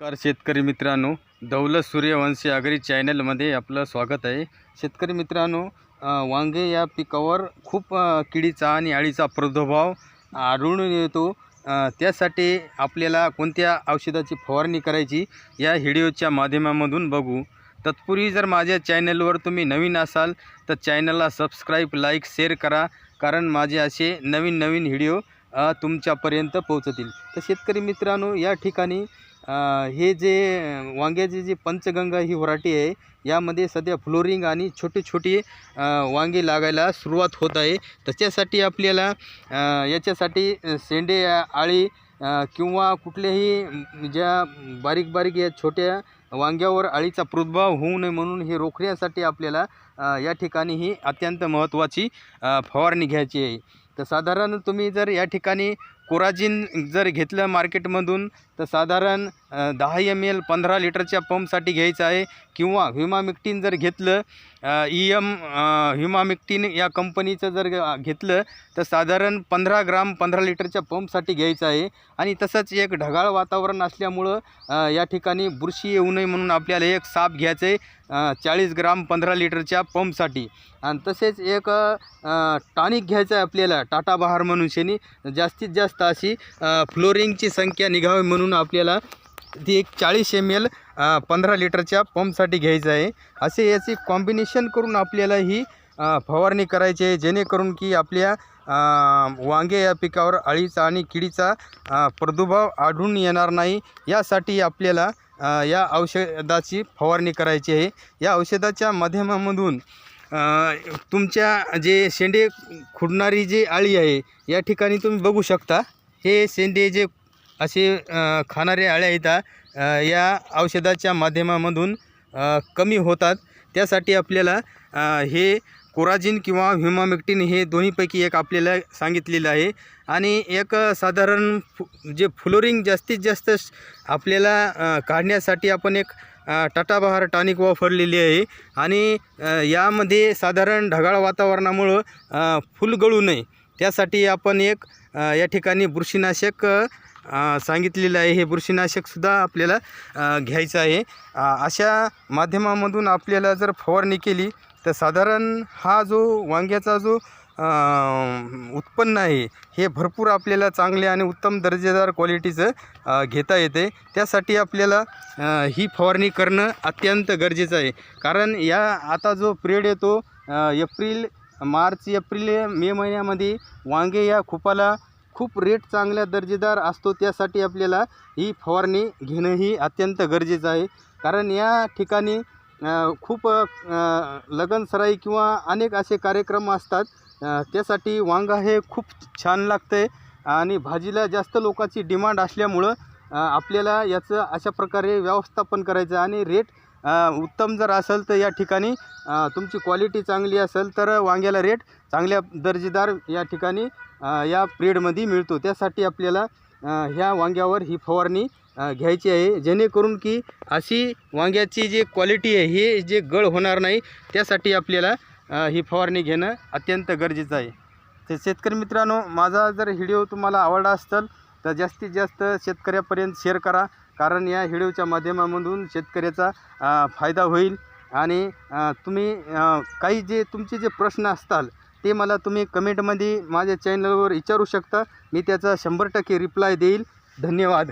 नमस्कार शेतकरी मित्रांनो दौलत सूर्यवंशी आगरी चॅनलमध्ये आपलं स्वागत आहे. शेतकरी मित्रांनो वांगे या पिकावर खूप किडीचा आणि अळीचा प्रादुर्भाव आढळून येतो. त्यासाठी आपल्याला कोणत्या औषधाची फवारणी करायची या व्हिडिओच्या माध्यमामधून बघू. तत्पूर्वी जर माझ्या चॅनलवर तुम्ही नवीन असाल तर चॅनलला सबस्क्राईब लाईक शेअर करा कारण माझे असे नवीन नवीन व्हिडिओ तुमच्यापर्यंत पोहोचतील. तर शेतकरी मित्रांनो या ठिकाणी हे जे वांग्याची जी पंचगंगा ही व्हरायटी आहे यामध्ये सध्या फ्लोरिंग आणि छोटी छोटी वांगे वांगी लागायला सुरुवात होत आहे. त्याच्यासाठी आपल्याला याच्यासाठी शेंडे आळी किंवा कुठल्याही ज्या बारीक बारीक या छोट्या वांग्यावर अळीचा प्रादुर्भाव होऊ नये म्हणून हे रोखण्यासाठी आपल्याला या ठिकाणी ही अत्यंत महत्त्वाची फवारणी घ्यायची आहे. तर साधारण तुम्ही जर या ठिकाणी कोराजिन जर घेतलं मार्केटमधून तर साधारण दहा एम एल पंधरा लिटरच्या पंपसाठी घ्यायचं आहे. किंवा ह्युमामिक्टीन जर घेतलं ई एम ह्युमामिक्टीन या कंपनीचं जर घेतलं तर साधारण पंधरा ग्राम पंधरा लिटरच्या पंपसाठी घ्यायचं आहे. आणि तसंच एक ढगाळ वातावरण असल्यामुळं या ठिकाणी बुरशी येऊ नये म्हणून आपल्याला एक साप घ्यायचं आहे चाळीस ग्राम पंधरा लिटरच्या पंपसाठी. आणि तसेच एक टॉनिक घ्यायचं आहे आपल्याला टाटा बहार म्हणून शेनी. जास्तीत जास्त अशी फ्लोरिंगची संख्या निघावी म्हणून आपल्याला ती एक चाळीस एम एल पंधरा लिटरच्या पंपसाठी घ्यायचं आहे. असे याचे कॉम्बिनेशन करून आपल्याला ही फवारणी करायची आहे जेणेकरून की आपल्या वांगे या पिकावर अळीचा आणि किडीचा प्रादुर्भाव आढळून येणार नाही. यासाठी आपल्याला या औषधाची फवारणी करायची आहे. या औषधाच्या माध्यमामधून तुमच्या जे शेंडे खुडणारी जी आळी आहे या ठिकाणी तुम्ही बघू शकता. हे शेंडे जे असे खाणारे आळ्या आहेत या औषधाच्या माध्यमामधून कमी होतात. त्यासाठी आपल्याला हे कोराजिन किंवा ह्युमामेक्टिन हे दोन्हीपैकी एक आपल्याला सांगितलेलं आहे. आणि एक साधारण फु जे फ्लोरिंग जास्तीत जास्त आपल्याला काढण्यासाठी आपण एक टाटाबहार टाटा बहार टॉनिक वापरलेली आहे. आणि यामध्ये साधारण ढगाळ वातावरणामुळं फुल गळू नये. त्यासाठी आपण एक या ठिकाणी बुरशीनाशक सांगितलेलं आहे. हे बुरशीनाशकसुद्धा आपल्याला घ्यायचं आहे. अशा माध्यमामधून आपल्याला जर फवारणी केली तर साधारण हा जो वांग्याचा जो उत्पन्न आहे. हे भरपूर आपल्याला चांगले आणि उत्तम दर्जेदार क्वालिटीचं घेता येते. त्यासाठी आपल्याला ही फवारणी करणं अत्यंत गरजेचं आहे. कारण या आता जो पिरियड येतो एप्रिल मार्च एप्रिल मे महिन्यामध्ये वांगे या खुपाला खूप रेट चांगल्या दर्जेदार असतो. त्यासाठी आपल्याला ही फवारणी घेणंही अत्यंत गरजेचं आहे. कारण या ठिकाणी खूप लगनसराई किंवा अनेक असे कार्यक्रम असतात. त्यासाठी वांगा हे खूप छान लागतं आहे आणि भाजीला जास्त लोकांची डिमांड असल्यामुळं आपल्याला याचं अशा प्रकारे व्यवस्थापन करायचं आहे आणि रेट उत्तम जर असेल तर या ठिकाणी तुमची क्वालिटी चांगली असेल तर वांग्याला रेट चांगल्या दर्जेदार या ठिकाणी या पिरियडमध्ये मिळतो. त्यासाठी आपल्याला ह्या वांग्यावर ही फवारणी घ्यायची आहे. जेणेकरून की अशी वांग्याची जी क्वालिटी आहे हे जे गळ होणार नाही त्यासाठी आपल्याला ही फवारणी घेणं अत्यंत गरजेचं आहे. तर शेतकरी मित्रांनो माझा जर व्हिडिओ तुम्हाला आवडला असेल तर जास्तीत जास्त शेतकऱ्यापर्यंत शेअर करा. कारण या व्हिडिओच्या माध्यमामधून शेतकऱ्याचा फायदा होईल. आणि तुम्ही काही जे तुमचे जे प्रश्न असताल ते मला तुम्ही कमेंटमध्ये माझ्या चॅनलवर विचारू शकता. मी त्याचा शंभर टक्के रिप्लाय देईल. धन्यवाद.